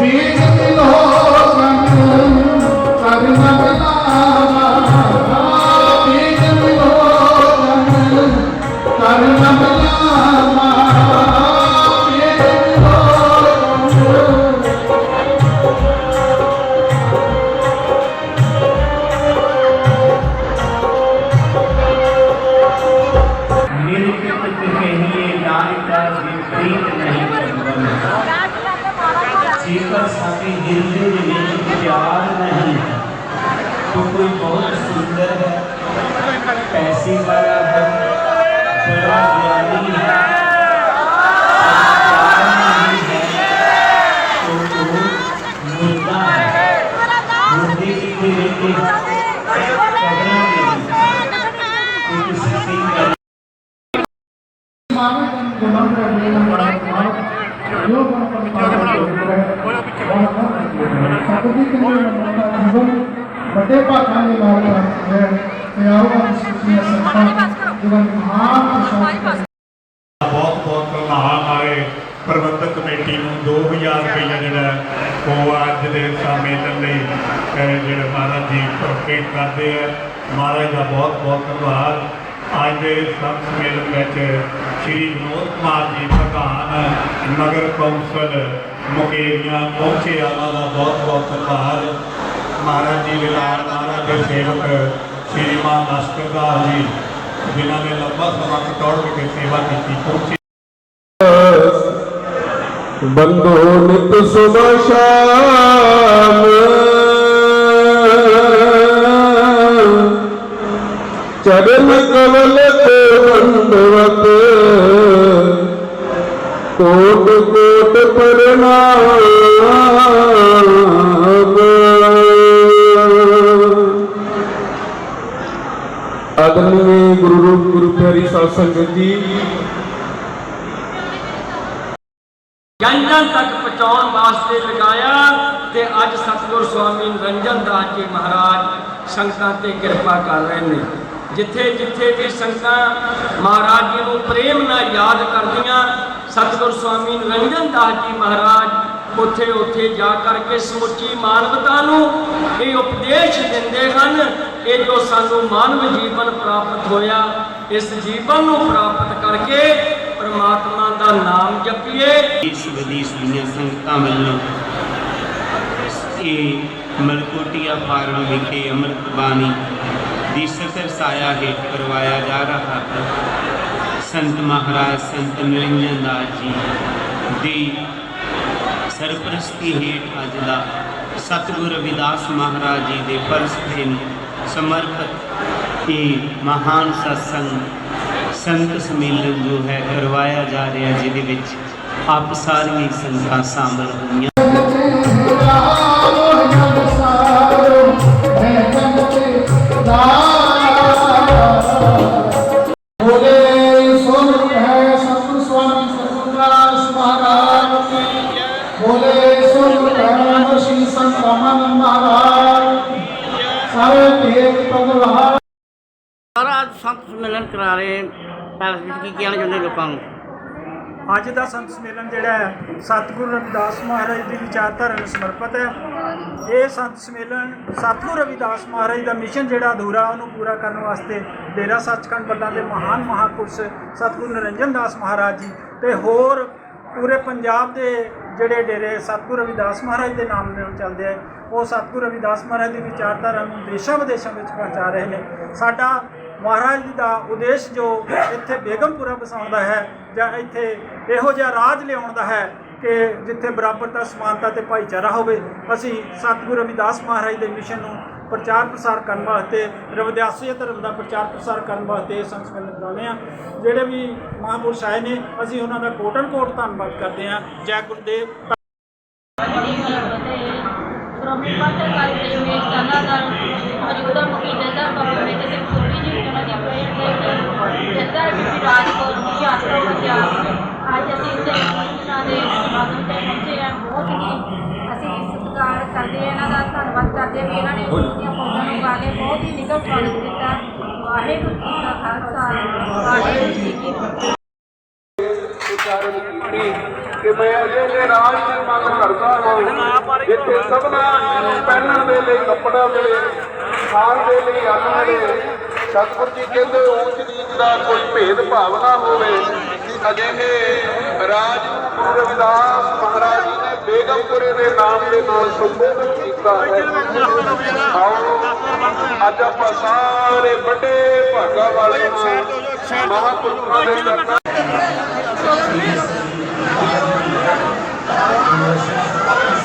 Peter. की दिल में यदि प्यार नहीं है। तो कोई बहुत सुंदर है, पैसे वाला है, बड़ा ज्ञानी है, मानव गुणों ਸਤਿ ਕਿੰਨੇ ਮਨਦਾ ਜੀਵਨ ਵੱਡੇ ਭਾਗਾਂ ਦੇ ਨਾਲ ਪ੍ਰਾਪਤ ਹੈ ਤੇ ਆਓ ਅਸੀਂ ਸੁਖੀਆਂ ਸੰਤਾਂ ਜੀਵਨ ਮਹਾਨ ਪ੍ਰਸ਼ੰਸਾ ਬਹੁਤ ਬਹੁਤ ਧੰਨਵਾਦ ਮਾਰੇ ਪ੍ਰਬੰਧਕ ਕਮੇਟੀ ਨੂੰ। 2000 ਰੁਪਏ ਜਿਹੜਾ ਉਹ ਅੱਜ ਦੇ ਸੰਮੇਲਨ ਲਈ ਅਹ, ਜਿਹੜਾ ਮਹਾਰਾਜ ਜੀ ਭੇਟ ਕਰਦੇ ਆ। ਮਹਾਰਾਜ ਦਾ ਬਹੁਤ ਬਹੁਤ ਧੰਨਵਾਦ। ਅੱਜ ਦੇ ਸੰਮੇਲਨ ਵਿੱਚ ਸ਼੍ਰੀ ਵਿਨੋਦ ਕੁਮਾਰ ਜੀ ਪ੍ਰਧਾਨ ਨਗਰ ਕੌਂਸਲ ਮੁਕੇਰੀਆਂ ਪਹੁੰਚੇ। ਉਹਨਾਂ ਦਾ ਬਹੁਤ ਬਹੁਤ ਧੰਨਵਾਦ। ਮਹਾਰਾਜ ਜੀ, ਵਿਲਾਰ ਮਹਾਰਾਜ ਦੇ ਸੇਵਕ ਸ਼੍ਰੀ ਮਾਨ ਲਸ਼ਕਰਦਾਰ ਜੀ, ਜਿਨ੍ਹਾਂ ਨੇ ਲੰਬਾ ਸਮਾਂ ਕਟੌੜ ਕੇ ਸੇਵਾ ਕੀਤੀ, ਪਹੁੰਚੇ। ਬੰਦੋ ਨਿਤ ਸੁਬਹ ਸ਼ਾਮ। ਚਰਨ ਕਮਲ ਤੇ ਬੰਦਵਤ ਕੋਟ ਕੋਟ ਪ੍ਰਣਾਮ ਆਦਰਨੀय ਗੁਰੂ ਰੂਪ ਗੁਰੂ ਪਿਆਰੀ ਸਾਧ ਸੰਗਤ ਜੀ। ਜਨ ਤੱਕ ਪਹੁੰਚਾਉਣ ਵਾਸਤੇ ਲਗਾਇਆ ਤੇ ਅੱਜ ਸਤਿਗੁਰ ਸਵਾਮੀ ਨਿਰੰਜਨ ਦਾਸ ਜੀ ਮਹਾਰਾਜ ਸੰਗਤਾਂ ਤੇ ਕਿਰਪਾ ਕਰ ਰਹੇ ਨੇ। ਜਿੱਥੇ ਜਿੱਥੇ ਵੀ ਸੰਗਤਾਂ ਮਹਾਰਾਜ ਜੀ ਨੂੰ ਪ੍ਰੇਮ ਨਾਲ ਯਾਦ ਕਰ ਸਤਿਗੁਰ ਸਵਾਮੀ ਨਿਰੰਜਨ ਦਾਸ ਜੀ ਮਹਾਰਾਜ ਉੱਥੇ ਉੱਥੇ ਜਾ ਕਰਕੇ ਸਮੁੱਚੀ ਮਾਨਵਤਾ ਨੂੰ ਇਹ ਉਪਦੇਸ਼ ਦਿੰਦੇ ਹਨ। ਇਹ ਜੋ ਸਾਨੂੰ ਮਾਨਵ ਜੀਵਨ ਪ੍ਰਾਪਤ ਹੋਇਆ, ਇਸ ਜੀਵਨ ਨੂੰ ਪ੍ਰਾਪਤ ਕਰਕੇ ਪਰਮਾਤਮਾ ਦਾ ਨਾਮ ਜਪੀਏ। ਇਸ ਵਿਦੇਸ਼ ਦੀਆਂ ਸੰਗਤਾਂ ਵੱਲੋਂ ਇਹ ਮਲਕੋਟੀਆ ਫਾਰਮ ਵਿਖੇ ਅੰਮ੍ਰਿਤ ਬਾਣੀ ਦੀ ਸਤਰ ਸਾਇਆ ਹੇਠ ਕਰਵਾਇਆ ਜਾ ਰਿਹਾ ਹੈ। ਸੰਤ ਮਹਾਰਾਜ, ਸੰਤ ਨਿਰੰਜਨ ਦਾਸ ਜੀ ਦੀ ਸਰਪ੍ਰਸਤੀ ਹੇਠ ਅੱਜ ਦਾ ਸਤਿਗੁਰ ਰਵਿਦਾਸ ਮਹਾਰਾਜ ਜੀ ਦੇ ਪਰਸਤੇ ਨੂੰ ਸਮਰਪਿਤ ਇਹ ਮਹਾਨ ਸਤਸੰਗ ਸੰਤ ਸਮੇਲਨ ਜੋ ਹੈ ਕਰਵਾਇਆ ਜਾ ਰਿਹਾ, ਜਿਹਦੇ ਵਿੱਚ ਆਪ ਸਾਰੀਆਂ ਸੰਗਤਾਂ ਸ਼ਾਮਲ ਹੋਈਆਂ। ਬੋਲੇ ਸੰਤ ਰਮਨ ਮਹਾਰਾਜ। ਸਾਰੇ ਸੰਤ ਸੰਮੇਲਨ ਕਰਾ ਰਹੇ ਪੈਲਸ ਵਿੱਚ। ਕੀ ਕਹਿਣਾ ਚਾਹੁੰਦੇ ਲੋਕਾਂ ਨੂੰ? ਅੱਜ ਦਾ ਸੰਤ ਸੰਮੇਲਨ ਜਿਹੜਾ ਹੈ ਸਤਿਗੁਰੂ ਰਵਿਦਾਸ ਮਹਾਰਾਜ ਦੀ ਵਿਚਾਰਧਾਰਾ ਨੂੰ ਸਮਰਪਿਤ ਹੈ। ਇਹ ਸੰਤ ਸੰਮੇਲਨ ਸਤਿਗੁਰੂ ਰਵਿਦਾਸ ਮਹਾਰਾਜ ਦਾ ਮਿਸ਼ਨ ਜਿਹੜਾ ਅਧੂਰਾ ਉਹਨੂੰ ਪੂਰਾ ਕਰਨ ਵਾਸਤੇ ਡੇਰਾ ਸੱਚਖੰਡ ਬੱਲਾ ਦੇ ਮਹਾਨ ਮਹਾਪੁਰਸ਼ ਸਤਿਗੁਰੂ ਨਿਰੰਜਨ ਦਾਸ ਮਹਾਰਾਜ ਜੀ ਤੇ ਹੋਰ ਪੂਰੇ ਪੰਜਾਬ ਦੇ ਜਿਹੜੇ ਡੇਰੇ ਸਤਿਗੁਰੂ ਰਵਿਦਾਸ ਮਹਾਰਾਜ ਦੇ ਨਾਮ ਨਾਲ ਚੱਲਦੇ ਆ, ਉਹ ਸਤਿਗੁਰੂ ਰਵਿਦਾਸ ਮਹਾਰਾਜ ਦੀ ਵਿਚਾਰਧਾਰਾ ਨੂੰ ਦੇਸ਼ਾਂ ਵਿਦੇਸ਼ਾਂ ਵਿੱਚ ਪਹੁੰਚਾ ਰਹੇ ਨੇ। ਸਾਡਾ ਮਹਾਰਾਜ ਜੀ ਦਾ ਉਦੇਸ਼ ਜੋ ਇੱਥੇ ਬੇਗਮਪੁਰਾ ਵਸਾਉਣ ਦਾ ਹੈ, ਜਾਂ ਇੱਥੇ ਇਹੋ ਜਿਹਾ ਰਾਜ ਲਿਆਉਣ ਦਾ ਹੈ ਕਿ ਜਿੱਥੇ ਬਰਾਬਰਤਾ ਸਮਾਨਤਾ ਤੇ ਭਾਈਚਾਰਾ ਹੋਵੇ, ਅਸੀਂ ਸਤਿਗੁਰੂ ਰਵਿਦਾਸ ਮਹਾਰਾਜ ਦੇ ਮਿਸ਼ਨ ਨੂੰ ਪ੍ਰਚਾਰ ਪ੍ਰਸਾਰ ਕਰਨ ਵਾਸਤੇ ਰਵਿਦਾਸੀਆ ਧਰਮ ਦਾ ਪ੍ਰਚਾਰ ਪ੍ਰਸਾਰ ਕਰਨ ਵਾਸਤੇ ਇਹ ਸੰਤ ਆ ਜਿਹੜੇ ਵੀ ਮਹਾਂਪੁਰਸ਼ ਆਏ ਨੇ, ਅਸੀਂ ਉਹਨਾਂ ਦਾ ਕੋਟਨ ਕੋਟ ਧੰਨਵਾਦ ਕਰਦੇ ਹਾਂ। ਜੈ ਗੁਰਦੇਵ। ਸ਼੍ਰੋਮਣੀ ਪੱਤਰਕਾਰ ਦੇ ਸਲਾਹਕਾਰ ਮੌਜੂਦਾ ਮੁਖੀ ਜਨਰਲ ਬਾਬਾ ਬੇਟੇ ਸਿੰਘ ਸੁੱਤੀ ਜੀ ਉਹਨਾਂ ਦੀ ਪ੍ਰੇਰਣਾ ਤੇ ਜਨਰਲ ਬੀਬੀ ਰਾਜਕੌਰ ਜੀ ਆਸਰਾ ਬੱਚਾ ਅੱਜ ਅਸੀਂ ਇੱਥੇ ਉਹਨਾਂ ਦੇ ਸਮਾਗਮ ਤੇ ਪਹੁੰਚੇ ਹਾਂ। ਬਹੁਤ ਹੀ ਅਸੀਂ ਸਤਿਕਾਰ ਕਰਦੇ ਹਾਂ ਇਹਨਾਂ ਦਾ। ਕਰਦੇ ਵੀ ਇਹਨਾਂ ਨੇ ਗੁਰੂ ਦੀਆਂ ਫੌਜਾਂ ਨੂੰ ਗਾ ਕੇ ਬਹੁਤ ਹੀ ਨਿੱਘਾ ਸਵਾਗਤ ਕੀਤਾ। ਵਾਹਿਗੁਰੂ ਜੀ ਦਾ ਖਾਲਸਾ। ਵਾਹਿਗੁਰੂ ਜੀ ਕੀ ਫਤਿਹ। ਉਚਾਰਨ ਕੀਤੇ ਕਿ ਮੈਂ ਅਜਿਹੇ ਰਾਜ ਦੀ ਮੰਗ ਕਰਦਾ ਹਾਂ ਜਿੱਥੇ ਸਭਨਾ ਨੂੰ ਪਹਿਨਣ ਦੇ ਲਈ ਕੱਪੜਾ ਮਿਲੇ ਖਾਣ ਦੇ ਲਈ ਅੰਨ ਮਿਲੇ ਸਤਿਗੁਰ ਜੀ ਕਹਿੰਦੇ ਊਚ ਨੀਚ ਦਾ ਕੋਈ ਭੇਦ ਭਾਵ ਨਾ ਹੋਵੇ ਅਜਿਹੇ ਰਾਜ ਗੁਰੂ ਰਵਿਦਾਸ ਮਹਾਰਾਜ ਜੀ ਨੇ ਬੇਗਮਪੁਰੇ ਦੇ ਨਾਮ ਦੇ ਨਾਲ ਸੰਬੋਧਨ ਕੀਤਾ ਹੈ ਆਓ, ਅੱਜ ਆਪਾਂ ਸਾਰੇ ਵੱਡੇ ਭਾਗਾ ਵਾਲੇ ਮਹਾਂਪੁਰਖਾਂ ਦੇ ਦਰਸ਼ਨ Thank you.